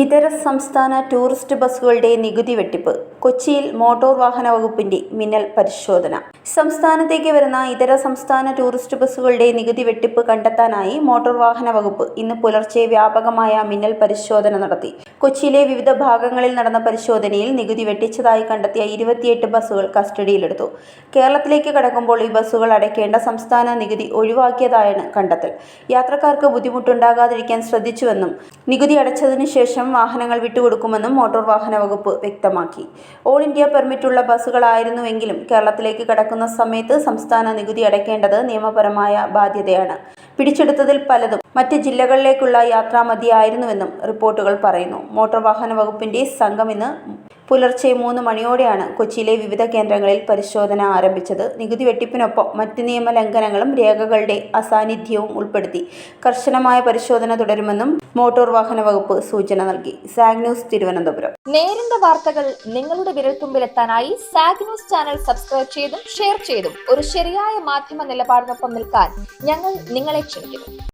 ഇതര സംസ്ഥാന ടൂറിസ്റ്റ് ബസ്സുകളുടെ നികുതി വെട്ടിപ്പ് കൊച്ചിയിൽ മോട്ടോർ വാഹന വകുപ്പിന്റെ മിന്നൽ പരിശോധന. സംസ്ഥാനത്തേക്ക് വരുന്ന ഇതര സംസ്ഥാന ടൂറിസ്റ്റ് ബസ്സുകളുടെ നികുതി വെട്ടിപ്പ് കണ്ടെത്താനായി മോട്ടോർ വാഹന വകുപ്പ് ഇന്ന് പുലർച്ചെ വ്യാപകമായ മിന്നൽ പരിശോധന നടത്തി. കൊച്ചിയിലെ വിവിധ ഭാഗങ്ങളിൽ നടന്ന പരിശോധനയിൽ നികുതി വെട്ടിച്ചതായി കണ്ടെത്തിയ ഇരുപത്തിയെട്ട് ബസ്സുകൾ കസ്റ്റഡിയിലെടുത്തു. കേരളത്തിലേക്ക് കടക്കുമ്പോൾ ഈ ബസ്സുകൾ അടയ്ക്കേണ്ട സംസ്ഥാന നികുതി ഒഴിവാക്കിയതായാണ് കണ്ടെത്തൽ. യാത്രക്കാർക്ക് ബുദ്ധിമുട്ടുണ്ടാകാതിരിക്കാൻ ശ്രദ്ധിച്ചുവെന്നും നികുതി അടച്ചതിനു ശേഷം വാഹനങ്ങൾ വിട്ടുകൊടുക്കുമെന്നും മോട്ടോർ വാഹന വകുപ്പ് വ്യക്തമാക്കി. ഓൾ ഇന്ത്യ പെർമിറ്റുള്ള ബസ്സുകളായിരുന്നുവെങ്കിലും കേരളത്തിലേക്ക് കടക്കുന്ന സമയത്ത് സംസ്ഥാന നികുതി അടയ്ക്കേണ്ടത് നിയമപരമായ ബാധ്യതയാണ്. പിടിച്ചെടുത്തതിൽ പലതും മറ്റ് ജില്ലകളിലേക്കുള്ള യാത്രാമതിയായിരുന്നുവെന്നും റിപ്പോർട്ടുകൾ പറയുന്നു. മോട്ടോർ വാഹന വകുപ്പിന്റെ സംഘം ഇന്ന് പുലർച്ചെ മൂന്ന് മണിയോടെയാണ് കൊച്ചിയിലെ വിവിധ കേന്ദ്രങ്ങളിൽ പരിശോധന ആരംഭിച്ചത്. നികുതി വെട്ടിപ്പിനൊപ്പം മറ്റ് നിയമ ലംഘനങ്ങളും രേഖകളുടെ അസാന്നിധ്യവും ഉൾപ്പെടുത്തി. കർശനമായ പരിശോധന തുടരുമെന്നും മോട്ടോർ വാഹന വകുപ്പ് സൂചന നൽകി. Sag news Thiruvananthapuram. നേരിന്റെ വാർത്തകൾ നിങ്ങളുടെ വിരൽത്തുമ്പിലെത്താനായി സാഗ് ന്യൂസ് ചാനൽ സബ്സ്ക്രൈബ് ചെയ്തും ഷെയർ ചെയ്തും ഒരു ശരിയായ മാധ്യമ നിലപാടിനൊപ്പം നിൽക്കാൻ ഞങ്ങൾ നിങ്ങളെ கிடைச்சிருக்குது